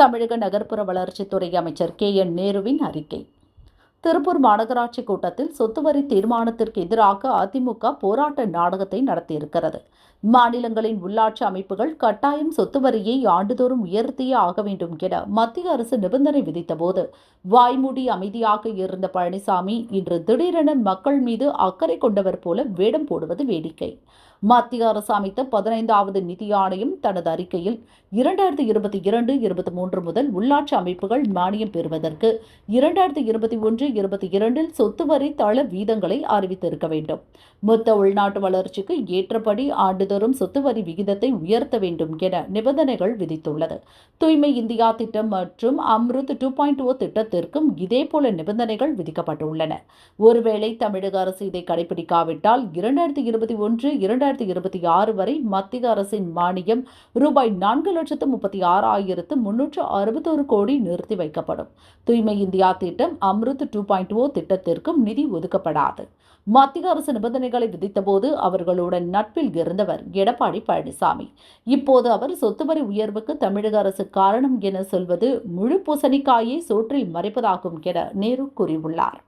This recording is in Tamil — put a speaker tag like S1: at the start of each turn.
S1: தமிழக நகர்ப்புற வளர்ச்சித்துறை அமைச்சர் கே. என். நேருவின் அறிக்கை. திருப்பூர் மாநகராட்சி கூட்டத்தில் சொத்து வரி தீர்மானத்திற்கு எதிராக அதிமுக போராட்ட நாடகத்தை நடத்தியிருக்கிறது. மாநிலங்களின் உள்ளாட்சி அமைப்புகள் கட்டாயம் சொத்து வரியை ஆண்டுதோறும் உயர்த்தியே ஆக வேண்டும் என மத்திய அரசு நிபந்தனை விதித்தபோது வாய்மூடி அமைதியாக இருந்த பழனிசாமி இன்று திடீரென மக்கள் மீது அக்கறை கொண்டவர் போல வேடம் போடுவது வேடிக்கை. மத்திய அரசு அமைத்த பதினைந்தாவது நிதி ஆணையம் தனது அறிக்கையில் இரண்டாயிரத்தி இருபத்தி இரண்டு இருபத்தி மூன்று முதல் உள்ளாட்சி அமைப்புகள் மானியம் பெறுவதற்கு இரண்டாயிரத்தி இருபத்தி ஒன்று இருபத்தி இரண்டில் சொத்து வரி தள வீதங்களை அறிவித்திருக்க வேண்டும். மொத்த உள்நாட்டு வளர்ச்சிக்கு ஏற்றபடி ஆண்டு ஆண்டுதோறும் சொத்து வரி விகிதத்தை உயர்த்த வேண்டும் என நிபந்தனைகள் விதித்துள்ளது. தூய்மை இந்தியா திட்டம் மற்றும் அம்ருத் டூ பாயிண்ட் ஓ திட்டத்திற்கும் இதேபோல நிபந்தனைகள் விதிக்கப்பட்டுள்ளன. ஒருவேளை தமிழக அரசு இதை கடைபிடிக்காவிட்டால் இரண்டாயிரத்தி இருபத்தி ஒன்று இரண்டாயிரத்தி இருபத்தி ஆறு வரை மத்திய அரசின் மானியம் ரூபாய் நான்கு லட்சத்து முப்பத்தி ஆறாயிரத்து முன்னூற்று அறுபத்தோரு கோடி நிறுத்தி வைக்கப்படும். தூய்மை இந்தியா திட்டம் அம்ருத் டூ பாயிண்ட் ஓ திட்டத்திற்கும் நிதி ஒதுக்கப்படாது. மத்திய அரசு நிபந்தனைகளை விதித்தபோது அவர்களுடன் நட்பில் இருந்தவர். எடப்பாடி பழனிசாமி. இப்போது அவர் சொத்து வரி உயர்வுக்கு தமிழக அரசு காரணம் என சொல்வது முழு பூசணிக்காயை சோற்றில் மறைப்பதாகும் என நேரு கூறியுள்ளார்.